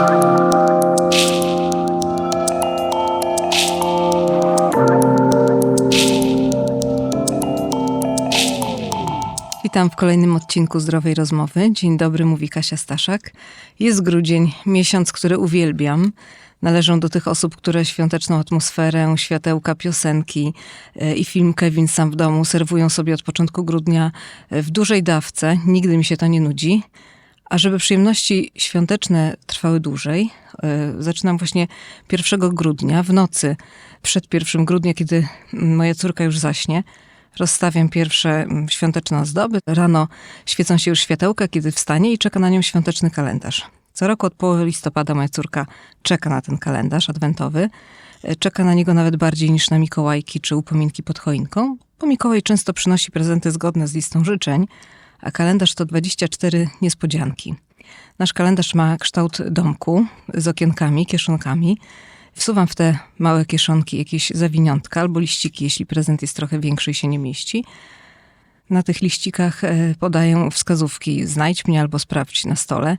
Witam w kolejnym odcinku Zdrowej Rozmowy. Dzień dobry, mówi Kasia Staszak. Jest grudzień, miesiąc, który uwielbiam. Należą do tych osób, które świąteczną atmosferę, światełka, piosenki e, i film Kevin sam w domu serwują sobie od początku grudnia e, w dużej dawce. Nigdy mi się to nie nudzi. A żeby przyjemności świąteczne trwały dłużej, e, zaczynam właśnie 1 grudnia, w nocy przed 1 grudnia, kiedy moja córka już zaśnie. Rozstawiam pierwsze mm, świąteczne ozdoby. Rano świecą się już światełka, kiedy wstanie i czeka na nią świąteczny kalendarz. Co roku od połowy listopada moja córka czeka na ten kalendarz adwentowy. E, Czeka na niego nawet bardziej niż na Mikołajki czy upominki pod choinką, bo Mikołaj często przynosi prezenty zgodne z listą życzeń, a kalendarz to 24 niespodzianki. Nasz kalendarz ma kształt domku z okienkami, kieszonkami. Wsuwam w te małe kieszonki jakieś zawiniątka albo liściki, jeśli prezent jest trochę większy i się nie mieści. Na tych liścikach e, podają wskazówki znajdź mnie albo sprawdź na stole.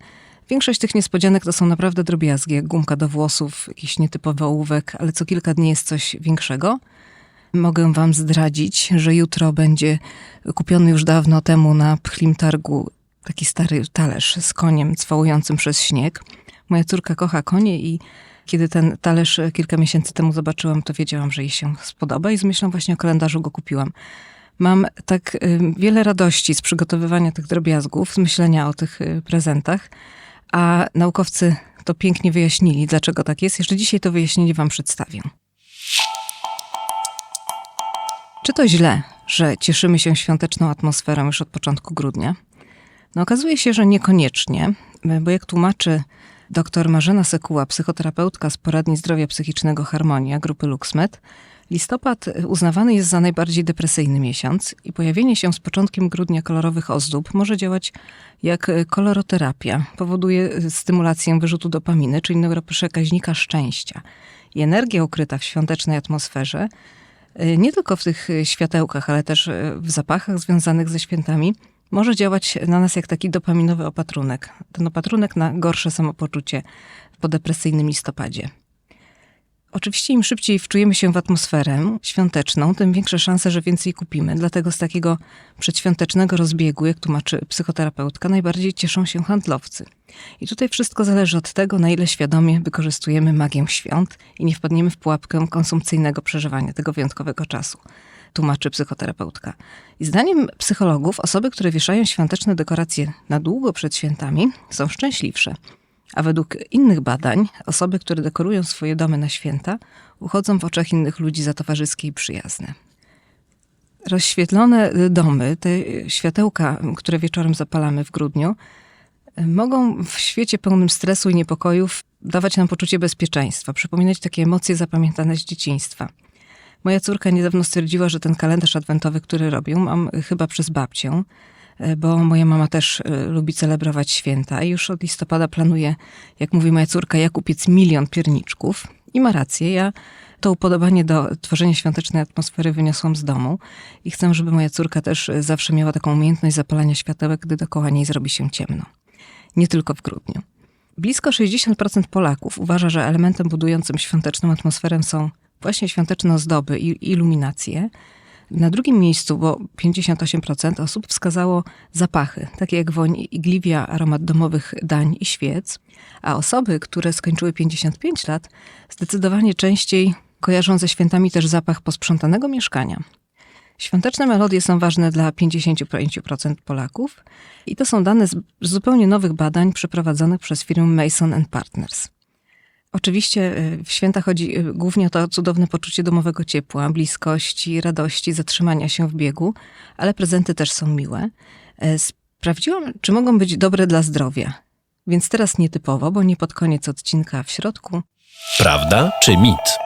Większość tych niespodzianek to są naprawdę drobiazgi, jak gumka do włosów, jakiś nietypowy ołówek, ale co kilka dni jest coś większego. Mogę wam zdradzić, że jutro będzie kupiony już dawno temu na pchlim targu taki stary talerz z koniem cwałującym przez śnieg. Moja córka kocha konie i kiedy ten talerz kilka miesięcy temu zobaczyłam, to wiedziałam, że jej się spodoba i z myślą właśnie o kalendarzu go kupiłam. Mam tak y, wiele radości z przygotowywania tych drobiazgów, z myślenia o tych y, prezentach, a naukowcy to pięknie wyjaśnili, dlaczego tak jest. Jeszcze dzisiaj to wyjaśnienie wam przedstawię. Czy to źle, że cieszymy się świąteczną atmosferą już od początku grudnia? No okazuje się, że niekoniecznie, bo jak tłumaczy dr Marzena Sekuła, psychoterapeutka z poradni zdrowia psychicznego Harmonia grupy LuxMed, listopad uznawany jest za najbardziej depresyjny miesiąc i pojawienie się z początkiem grudnia kolorowych ozdób może działać jak koloroterapia. Powoduje stymulację wyrzutu dopaminy, czyli neuroprzekaźnika szczęścia. I energia ukryta w świątecznej atmosferze nie tylko w tych światełkach, ale też y, w zapachach związanych ze świętami, może działać na nas jak taki dopaminowy opatrunek. Ten opatrunek na gorsze samopoczucie po depresyjnym listopadzie. Oczywiście im szybciej wczujemy się w atmosferę świąteczną, tym większe szanse, że więcej kupimy. Dlatego z takiego przedświątecznego rozbiegu, jak tłumaczy psychoterapeutka, najbardziej cieszą się handlowcy. I tutaj wszystko zależy od tego, na ile świadomie wykorzystujemy magię świąt i nie wpadniemy w pułapkę konsumpcyjnego przeżywania tego wyjątkowego czasu tłumaczy psychoterapeutka. I zdaniem psychologów, osoby, które wieszają świąteczne dekoracje na długo przed świętami, są szczęśliwsze. A według innych badań, osoby, które dekorują swoje domy na święta, uchodzą w oczach innych ludzi za towarzyskie i przyjazne. Rozświetlone domy, te światełka, które wieczorem zapalamy w grudniu, mogą w świecie pełnym stresu i niepokojów dawać nam poczucie bezpieczeństwa, przypominać takie emocje zapamiętane z dzieciństwa. Moja córka niedawno stwierdziła, że ten kalendarz adwentowy, który robią, mam chyba przez babcię, bo moja mama też e, lubi celebrować święta i już od listopada planuje, jak mówi moja córka, jak upiec milion pierniczków. I ma rację, ja to upodobanie do tworzenia świątecznej atmosfery wyniosłam z domu i chcę, żeby moja córka też e, zawsze miała taką umiejętność zapalania światełek, gdy dookoła niej zrobi się ciemno. Nie tylko w grudniu. Blisko 60% Polaków uważa, że elementem budującym świąteczną atmosferę są właśnie świąteczne ozdoby i iluminacje. Na drugim miejscu, bo 58% osób wskazało zapachy, takie jak woń igliwia, aromat domowych dań i świec, a osoby, które skończyły 55 lat, zdecydowanie częściej kojarzą ze świętami też zapach posprzątanego mieszkania. Świąteczne melodie są ważne dla 55% Polaków i to są dane z zupełnie nowych badań przeprowadzonych przez firmę Mason Partners. Oczywiście y, w święta chodzi y, głównie o to cudowne poczucie domowego ciepła, bliskości, radości, zatrzymania się w biegu, ale prezenty też są miłe. E, Sprawdziłam, czy mogą być dobre dla zdrowia. Więc teraz nietypowo, bo nie pod koniec odcinka, w środku. Prawda czy mit?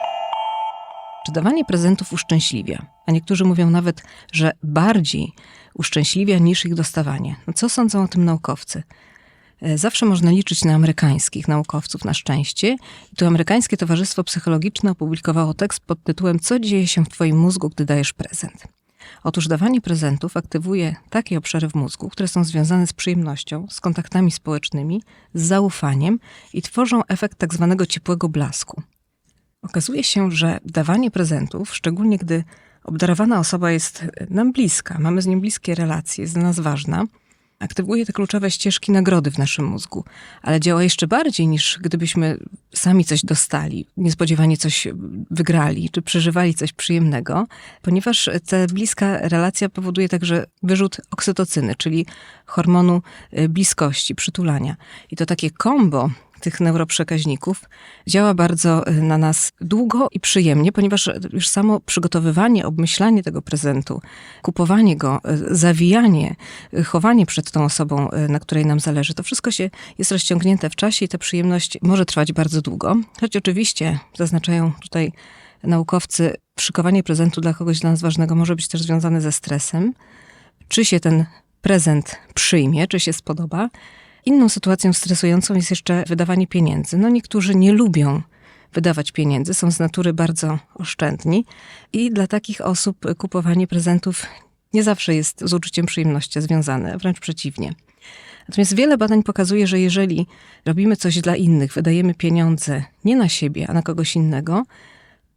Czy dawanie prezentów uszczęśliwia? A niektórzy mówią nawet, że bardziej uszczęśliwia niż ich dostawanie. No co sądzą o tym naukowcy? E, Zawsze można liczyć na amerykańskich naukowców, na szczęście. Tu amerykańskie Towarzystwo Psychologiczne opublikowało tekst pod tytułem Co dzieje się w Twoim mózgu, gdy dajesz prezent? Otóż dawanie prezentów aktywuje takie obszary w mózgu, które są związane z przyjemnością, z kontaktami społecznymi, z zaufaniem i tworzą efekt tak zwanego ciepłego blasku. Okazuje się, że dawanie prezentów, szczególnie gdy obdarowana osoba jest nam bliska, mamy z nią bliskie relacje, jest dla nas ważna, aktywuje te kluczowe ścieżki nagrody w naszym mózgu, ale działa jeszcze bardziej niż gdybyśmy sami coś dostali, niespodziewanie coś wygrali, czy przeżywali coś przyjemnego, ponieważ ta bliska relacja powoduje także wyrzut oksytocyny, czyli hormonu y, bliskości, przytulania. I to takie kombo tych neuroprzekaźników działa bardzo y, na nas długo i przyjemnie, ponieważ już samo przygotowywanie, obmyślanie tego prezentu, kupowanie go, y, zawijanie, y, chowanie przed tą osobą, na której nam zależy, to wszystko się jest rozciągnięte w czasie i ta przyjemność może trwać bardzo długo. Choć oczywiście, zaznaczają tutaj naukowcy, szykowanie prezentu dla kogoś dla nas ważnego może być też związane ze stresem. Czy się ten prezent przyjmie, czy się spodoba, Inną sytuacją stresującą jest jeszcze wydawanie pieniędzy. No niektórzy nie lubią wydawać pieniędzy, są z natury bardzo oszczędni i dla takich osób kupowanie prezentów nie zawsze jest z uczuciem przyjemności związane, wręcz przeciwnie. Natomiast wiele badań pokazuje, że jeżeli robimy coś dla innych, wydajemy pieniądze nie na siebie, a na kogoś innego,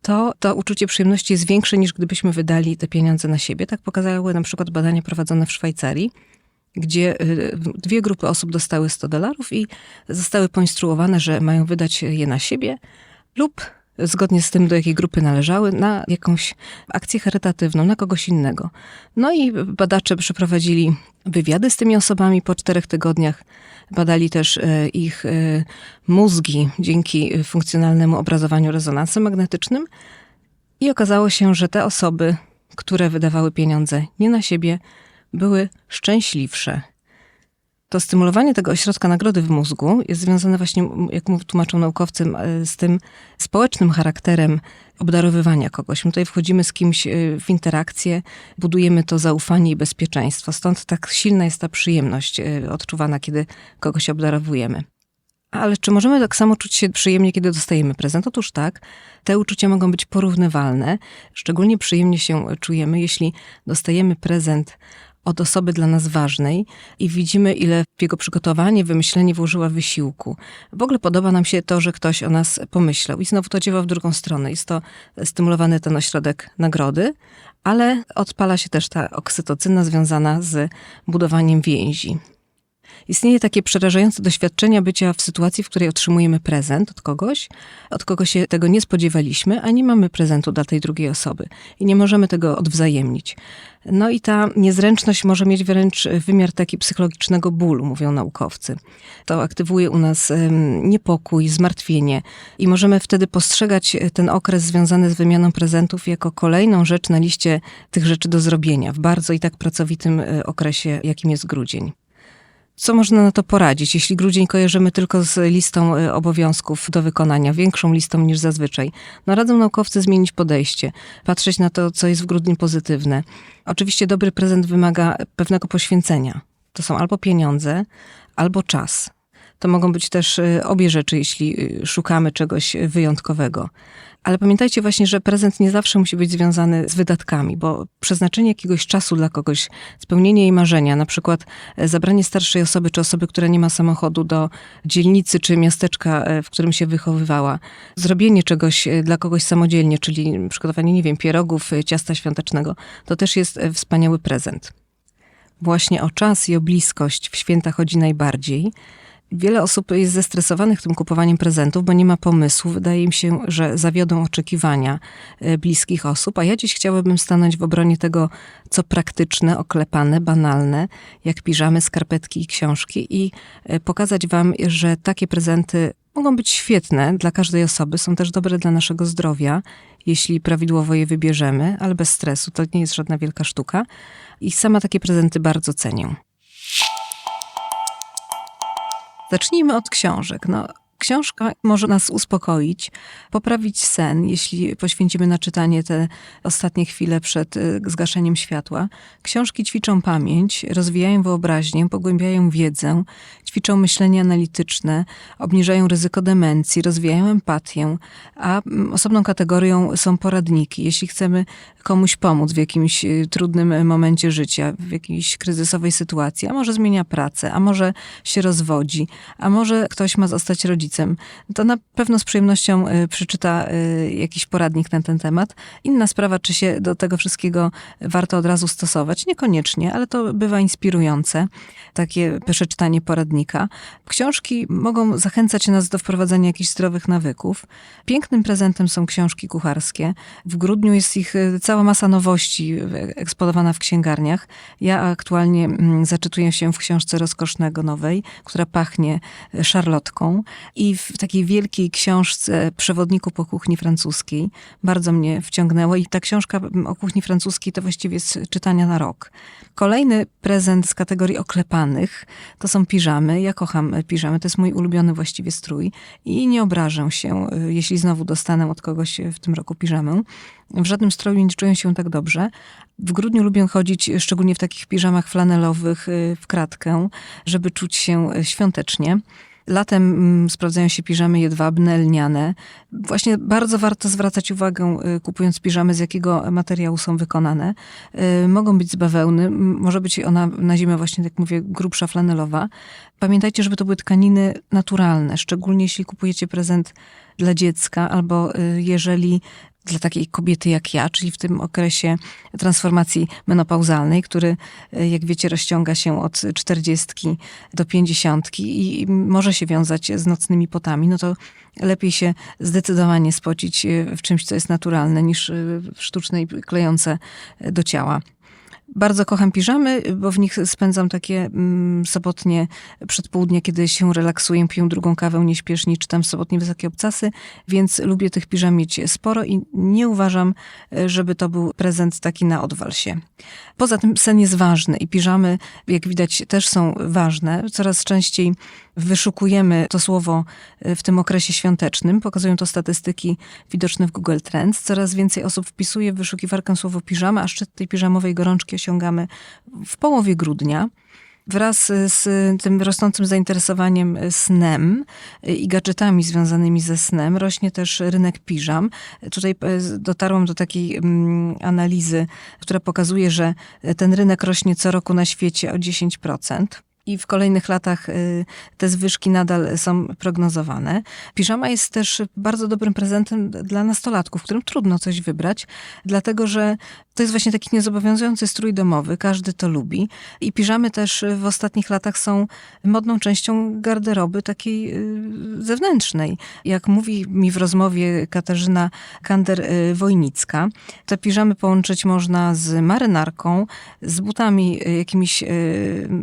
to to uczucie przyjemności jest większe niż gdybyśmy wydali te pieniądze na siebie. Tak pokazały na przykład badania prowadzone w Szwajcarii gdzie y, dwie grupy osób dostały 100 dolarów i zostały poinstruowane, że mają wydać je na siebie lub zgodnie z tym, do jakiej grupy należały, na jakąś akcję charytatywną, na kogoś innego. No i badacze przeprowadzili wywiady z tymi osobami po czterech tygodniach. Badali też y, ich y, mózgi dzięki funkcjonalnemu obrazowaniu rezonansem magnetycznym i okazało się, że te osoby, które wydawały pieniądze nie na siebie, były szczęśliwsze. To stymulowanie tego ośrodka nagrody w mózgu jest związane właśnie, jak tłumaczą naukowcy, z tym społecznym charakterem obdarowywania kogoś. My tutaj wchodzimy z kimś e, w interakcję, budujemy to zaufanie i bezpieczeństwo. Stąd tak silna jest ta przyjemność e, odczuwana, kiedy kogoś obdarowujemy. Ale czy możemy tak samo czuć się przyjemnie, kiedy dostajemy prezent? Otóż tak, te uczucia mogą być porównywalne. Szczególnie przyjemnie się czujemy, jeśli dostajemy prezent od osoby dla nas ważnej i widzimy, ile w jego przygotowanie, wymyślenie włożyła wysiłku. W ogóle podoba nam się to, że ktoś o nas pomyślał i znowu to działa w drugą stronę. Jest to stymulowany ten ośrodek nagrody, ale odpala się też ta oksytocyna związana z budowaniem więzi. Istnieje takie przerażające doświadczenie bycia w sytuacji, w której otrzymujemy prezent od kogoś, od kogo się tego nie spodziewaliśmy, a nie mamy prezentu dla tej drugiej osoby i nie możemy tego odwzajemnić. No i ta niezręczność może mieć wręcz wymiar taki psychologicznego bólu, mówią naukowcy. To aktywuje u nas niepokój, zmartwienie i możemy wtedy postrzegać ten okres związany z wymianą prezentów jako kolejną rzecz na liście tych rzeczy do zrobienia w bardzo i tak pracowitym e, okresie, jakim jest grudzień. Co można na to poradzić, jeśli grudzień kojarzymy tylko z listą y, obowiązków do wykonania, większą listą niż zazwyczaj? No radzą naukowcy zmienić podejście, patrzeć na to, co jest w grudniu pozytywne. Oczywiście dobry prezent wymaga pewnego poświęcenia. To są albo pieniądze, albo czas. To mogą być też y, obie rzeczy, jeśli y, szukamy czegoś wyjątkowego. Ale pamiętajcie właśnie, że prezent nie zawsze musi być związany z wydatkami, bo przeznaczenie jakiegoś czasu dla kogoś, spełnienie jej marzenia, na przykład e, zabranie starszej osoby czy osoby, która nie ma samochodu do dzielnicy czy miasteczka, e, w którym się wychowywała, zrobienie czegoś e, dla kogoś samodzielnie, czyli przygotowanie, nie wiem, pierogów, ciasta świątecznego, to też jest wspaniały prezent. Właśnie o czas i o bliskość w święta chodzi najbardziej. Wiele osób jest zestresowanych tym kupowaniem prezentów, bo nie ma pomysłu. Wydaje im się, że zawiodą oczekiwania e, bliskich osób, a ja dziś chciałabym stanąć w obronie tego, co praktyczne, oklepane, banalne, jak piżamy, skarpetki i książki i e, pokazać wam, że takie prezenty mogą być świetne dla każdej osoby, są też dobre dla naszego zdrowia, jeśli prawidłowo je wybierzemy, ale bez stresu. To nie jest żadna wielka sztuka. I sama takie prezenty bardzo cenię. Zacznijmy od książek. No, Książka może nas uspokoić, poprawić sen, jeśli poświęcimy na czytanie te ostatnie chwile przed y, zgaszeniem światła. Książki ćwiczą pamięć, rozwijają wyobraźnię, pogłębiają wiedzę, ćwiczą myślenie analityczne, obniżają ryzyko demencji, rozwijają empatię, a mm, osobną kategorią są poradniki. Jeśli chcemy komuś pomóc w jakimś y, trudnym momencie życia, w jakiejś kryzysowej sytuacji, a może zmienia pracę, a może się rozwodzi, a może ktoś ma zostać rodzicem, to na pewno z przyjemnością y, przeczyta y, jakiś poradnik na ten temat. Inna sprawa, czy się do tego wszystkiego warto od razu stosować. Niekoniecznie, ale to bywa inspirujące, takie przeczytanie poradnika. Książki mogą zachęcać nas do wprowadzenia jakichś zdrowych nawyków. Pięknym prezentem są książki kucharskie. W grudniu jest ich y, cała masa nowości eksponowana w księgarniach. Ja aktualnie mm, zaczytuję się w książce rozkosznego nowej, która pachnie szarlotką i w takiej wielkiej książce przewodniku po kuchni francuskiej. Bardzo mnie wciągnęło i ta książka o kuchni francuskiej to właściwie jest czytania na rok. Kolejny prezent z kategorii oklepanych to są piżamy. Ja kocham piżamy, to jest mój ulubiony właściwie strój i nie obrażę się, y, jeśli znowu dostanę od kogoś w tym roku piżamę. W żadnym stroju nie czuję się tak dobrze. W grudniu lubię chodzić, szczególnie w takich piżamach flanelowych, y, w kratkę, żeby czuć się świątecznie. Latem mm, sprawdzają się piżamy jedwabne, lniane. Właśnie bardzo warto zwracać uwagę, y, kupując piżamy, z jakiego materiału są wykonane. Y, Mogą być z bawełny, może być ona na zimę właśnie, jak mówię, grubsza flanelowa. Pamiętajcie, żeby to były tkaniny naturalne, szczególnie jeśli kupujecie prezent dla dziecka albo y, jeżeli dla takiej kobiety jak ja, czyli w tym okresie transformacji menopauzalnej, który, y, jak wiecie, rozciąga się od 40 do 50 i może się wiązać z nocnymi potami, no to lepiej się zdecydowanie spocić y, w czymś, co jest naturalne, niż y, w sztucznej klejące do ciała. Bardzo kocham piżamy, bo w nich spędzam takie mm, sobotnie przedpołudnie, kiedy się relaksuję, piję drugą kawę nieśpiesznie, czytam sobotnie wysokie obcasy, więc lubię tych piżam mieć sporo i nie uważam, żeby to był prezent taki na odwal się. Poza tym sen jest ważny i piżamy, jak widać, też są ważne. Coraz częściej wyszukujemy to słowo w tym okresie świątecznym. Pokazują to statystyki widoczne w Google Trends. Coraz więcej osób wpisuje w wyszukiwarkę słowo piżama, a szczyt tej piżamowej gorączki osiągamy w połowie grudnia. Wraz z tym rosnącym zainteresowaniem snem i gadżetami związanymi ze snem rośnie też rynek piżam. Tutaj dotarłam do takiej mm, analizy, która pokazuje, że ten rynek rośnie co roku na świecie o 10% i w kolejnych latach y, te zwyżki nadal są prognozowane. Piżama jest też bardzo dobrym prezentem dla nastolatków, którym trudno coś wybrać, dlatego że to jest właśnie taki niezobowiązujący strój domowy, każdy to lubi. I piżamy też w ostatnich latach są modną częścią garderoby takiej y, zewnętrznej. Jak mówi mi w rozmowie Katarzyna Kander-Wojnicka, te piżamy połączyć można z marynarką, z butami jakimiś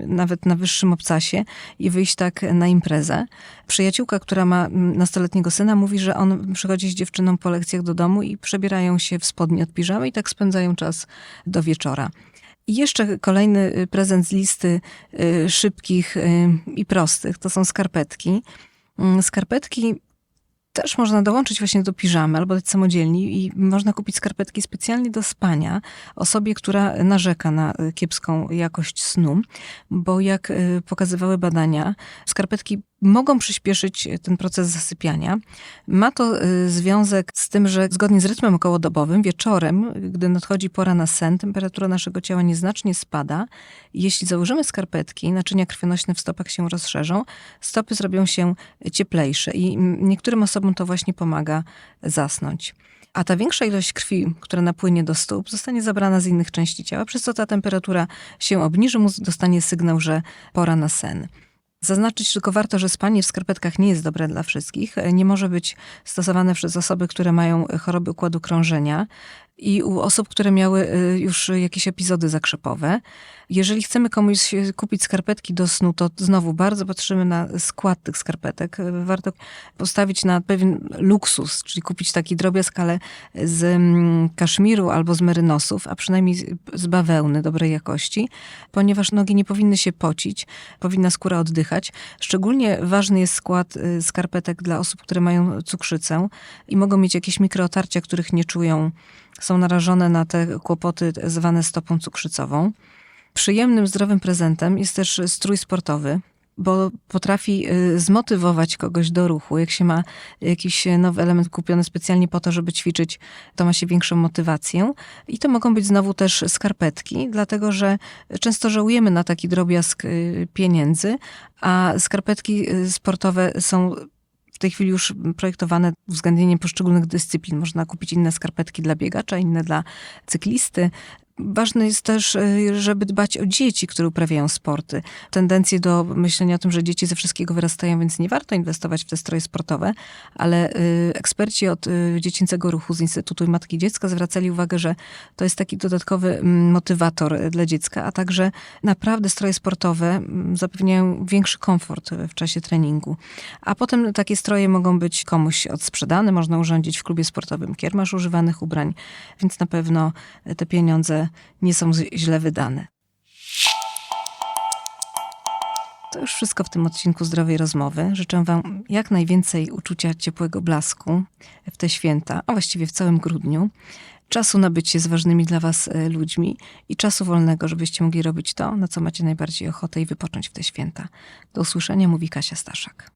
nawet na wyższym obcasie i wyjść tak na imprezę. Przyjaciółka, która ma nastoletniego syna, mówi, że on przychodzi z dziewczyną po lekcjach do domu i przebierają się w spodnie od piżamy i tak spędzają czas do wieczora. I jeszcze kolejny prezent z listy szybkich i prostych to są skarpetki. Skarpetki też można dołączyć właśnie do piżamy albo dać samodzielnie i można kupić skarpetki specjalnie do spania osobie, która narzeka na kiepską jakość snu, bo jak pokazywały badania, skarpetki mogą przyspieszyć ten proces zasypiania. Ma to związek z tym, że zgodnie z rytmem okołodobowym wieczorem, gdy nadchodzi pora na sen, temperatura naszego ciała nieznacznie spada. Jeśli założymy skarpetki, naczynia krwionośne w stopach się rozszerzą, stopy zrobią się cieplejsze i niektórym osobom to właśnie pomaga zasnąć. A ta większa ilość krwi, która napłynie do stóp, zostanie zabrana z innych części ciała, przez co ta temperatura się obniży, mózg dostanie sygnał, że pora na sen. Zaznaczyć tylko warto, że spanie w skarpetkach nie jest dobre dla wszystkich. Nie może być stosowane przez osoby, które mają choroby układu krążenia. I u osób, które miały y, już jakieś epizody zakrzepowe. Jeżeli chcemy komuś kupić skarpetki do snu, to znowu bardzo patrzymy na skład tych skarpetek. Warto postawić na pewien luksus, czyli kupić taki drobiazg, ale z mm, kaszmiru albo z merynosów, a przynajmniej z- z bawełny dobrej jakości, ponieważ nogi nie powinny się pocić, powinna skóra oddychać. Szczególnie ważny jest skład y, skarpetek dla osób, które mają cukrzycę i mogą mieć jakieś mikrootarcia, których nie czują, są narażone na te kłopoty zwane stopą cukrzycową. Przyjemnym, zdrowym prezentem jest też strój sportowy, bo potrafi y, zmotywować kogoś do ruchu. Jak się ma jakiś nowy element kupiony specjalnie po to, żeby ćwiczyć, to ma się większą motywację. I to mogą być znowu też skarpetki, dlatego że często żałujemy na taki drobiazg y, pieniędzy, a skarpetki y, sportowe są w tej chwili już projektowane uwzględnieniem poszczególnych dyscyplin. Można kupić inne skarpetki dla biegacza, inne dla cyklisty. Ważne jest też, y, żeby dbać o dzieci, które uprawiają sporty. Tendencje do myślenia o tym, że dzieci ze wszystkiego wyrastają, więc nie warto inwestować w te stroje sportowe, ale y, eksperci od y, dziecięcego ruchu z Instytutu Matki Dziecka zwracali uwagę, że to jest taki dodatkowy mm, motywator dla dziecka, a także naprawdę stroje sportowe mm, zapewniają większy komfort w czasie treningu. A potem takie stroje mogą być komuś odsprzedane, można urządzić w klubie sportowym kiermasz używanych ubrań, więc na pewno te pieniądze nie są źle wydane. To już wszystko w tym odcinku Zdrowej Rozmowy. Życzę Wam jak najwięcej uczucia ciepłego blasku w te święta, a właściwie w całym grudniu. Czasu na bycie z ważnymi dla Was e, ludźmi i czasu wolnego, żebyście mogli robić to, na co macie najbardziej ochotę i wypocząć w te święta. Do usłyszenia, mówi Kasia Staszak.